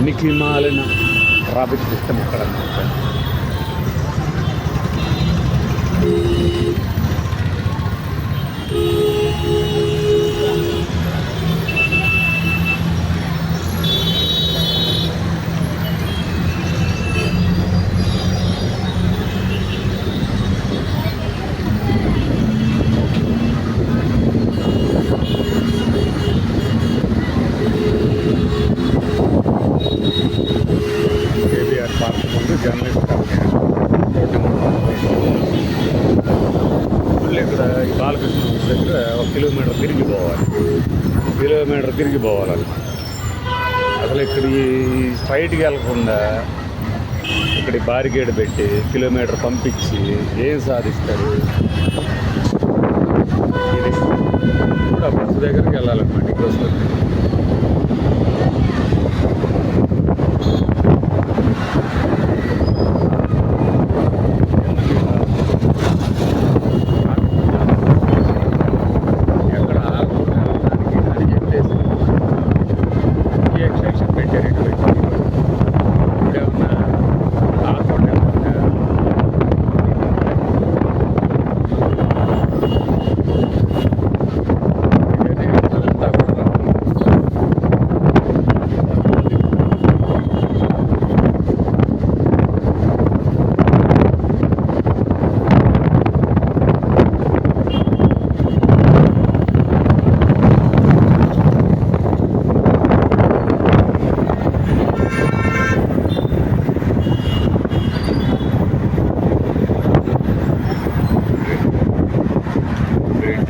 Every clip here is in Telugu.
పనికి మాలిన ట్రాఫిక్ సిస్టమ్ ఎక్కడ అనిపించాను కిలోమీటర్ తిరిగి పోవాలి. కిలోమీటర్ తిరిగి పోవాలని అసలు ఇక్కడ ఈ స్ట్రైట్కి వెళ్ళకుండా ఇక్కడ బారికేడ్ పెట్టి కిలోమీటర్ పంపించి ఏం సాధిస్తారు? ఇది కూడా బస్సు దగ్గరికి వెళ్ళాలన్నమాట ఇక్కడ వస్తుంది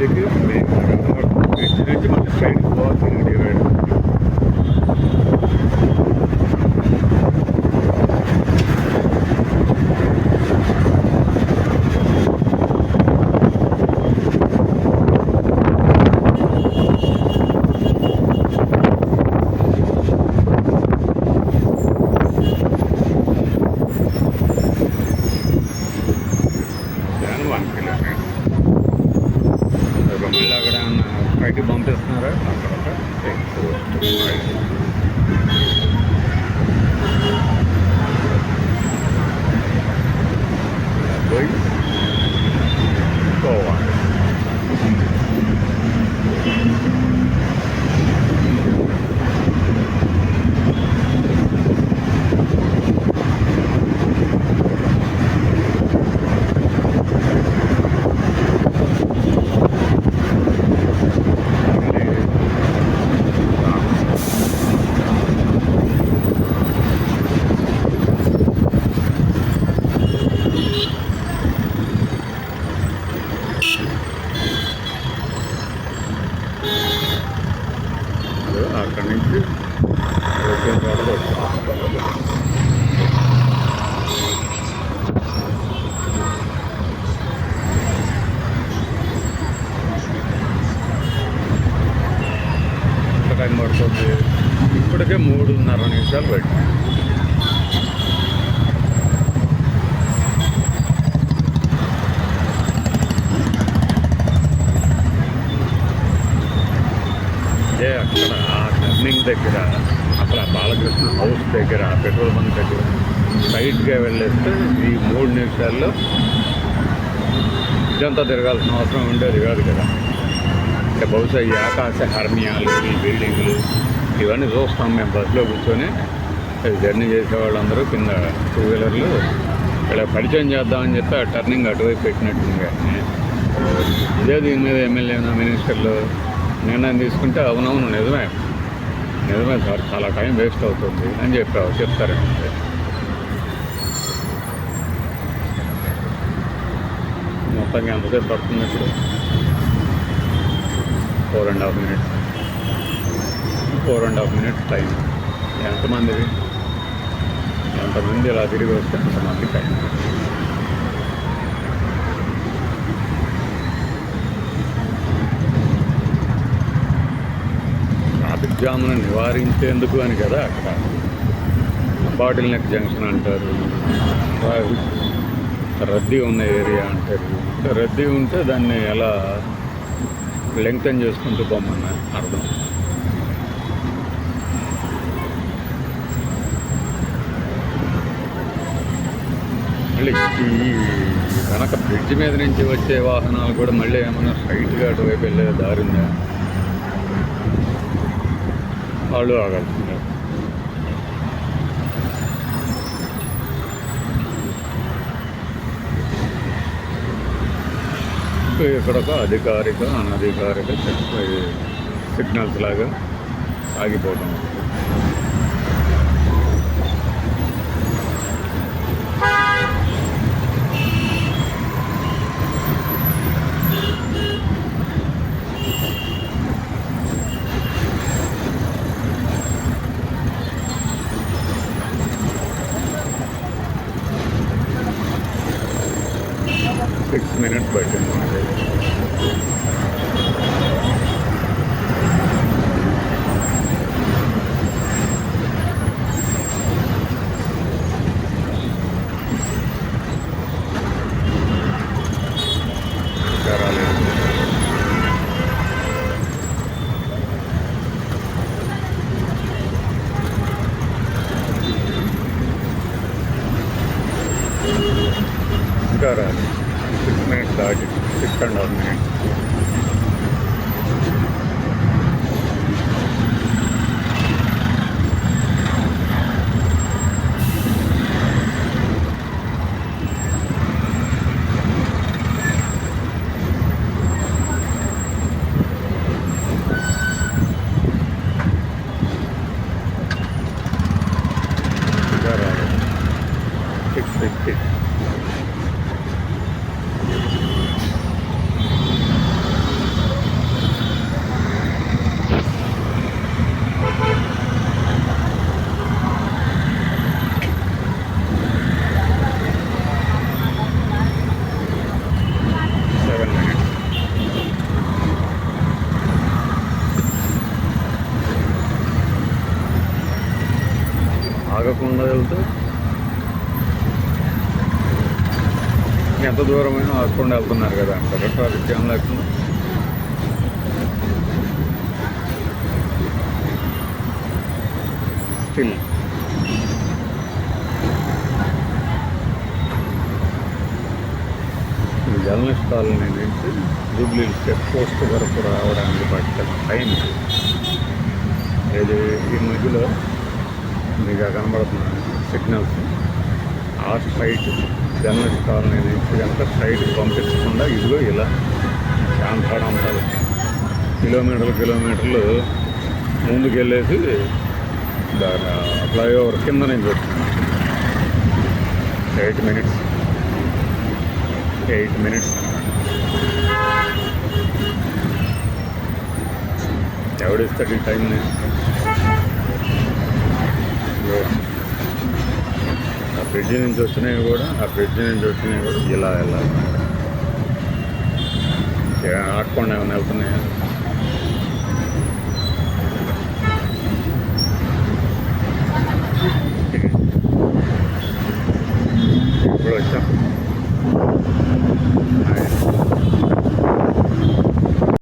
থেকে মানে ফ্রেন্ড వీళ్ళు అక్కడ బయటికి పంపిస్తున్నారా అక్కడ ఒక ఎక్కువ పోవాలి అదో అక్కడి నుంచి వచ్చిన టైం పడుతుంది ఇప్పటికే మూడున్నర నిమిషాలు పట్టి అదే అక్కడ బిల్డింగ్ దగ్గర అక్కడ బాలకృష్ణ హౌస్ దగ్గర పెట్రోల్ బంక్ దగ్గర స్ట్రైట్గా వెళ్ళేస్తే ఈ మూడు నిమిషాల్లో ఇదంతా తిరగాల్సిన అవసరం ఉండేది కాదు కదా. అంటే బహుశా ఈ ఆకాశ హర్మియాలు ఈ బిల్డింగ్లు ఇవన్నీ చూస్తాం మేము బస్సులో కూర్చొని. జర్నీ చేసే వాళ్ళందరూ కింద టూ వీలర్లు ఇక్కడ పరిచయం చేద్దామని చెప్పి ఆ టర్నింగ్ అటువైపు పెట్టినట్టుంది. కానీ ఇదే దీని మీద ఎమ్మెల్యేనా మినిస్టర్లు నిర్ణయం తీసుకుంటే అవునవును నిజమే. నిజమే సార్ చాలా టైం వేస్ట్ అవుతుంది అని చెప్పావు చెప్తారంటే మొత్తంగా ఎంతసేపు పడుతుంది ఇప్పుడు? Four and half minutes four and half minutes time ఎంతమంది? ఎంతమంది ఇలా తిరిగి వస్తే అంతమంది టైం జామును నివారించేందుకు అని కదా అక్కడ. బాటిల్ నెక్ జంక్షన్ అంటారు. రద్దీ ఉన్న ఏరియా అంటారు రద్దీ. ఉంటే దాన్ని ఎలా లెంగ్తన్ చేసుకుంటూ పోమన్న అర్థం. మళ్ళీ ఈ కనుక బ్రిడ్జ్ మీద నుంచి వచ్చే వాహనాలు కూడా మళ్ళీ ఏమైనా హైట్గా అటువైపు వెళ్ళే దారిందా వాళ్ళు ఆగాల్సిందే ఇక్కడ ఒక అధికారిక అనధికారిక సిగ్నల్స్ లాగా ఆగిపోవడం minute button. 666 ఎంత దూరమైనా ఆగకుండా వెళ్తున్నారు కదా అంటారు. ట్రాఫిక్ జామ్ లేకుండా స్టిల్. జర్నలిస్ట్ కాలనీ నుంచి జూబ్లీ చెక్ పోస్ట్ వరకు రావడానికి పట్టిన టైం ఇది ఈ మధ్యలో మీకు కనబడుతున్న సిగ్నల్స్ ఆ స్ట్రైట్ జర్నలిస్ట్ కాలనీ నుంచి కనుక పంపించకుండా ఇదిగో ఇలా శాంతాడు అంటారు. కిలోమీటర్లు కిలోమీటర్లు ముందుకెళ్ళేసి దాని ఫ్లైఓవర్ కింద నుంచి వచ్చింది ఎయిట్ మినిట్స్ ఎయిట్ మినిట్స్ ఎవడిస్తాడు ఈ టైంని బ్రిడ్జి నుంచి వచ్చినవి కూడా ఆ బ్రిడ్జి నుంచి వచ్చినవి కూడా ఇలా వెళ్ళాలి. ఆడకుండా ఏమైనా వెళ్తున్నాయా?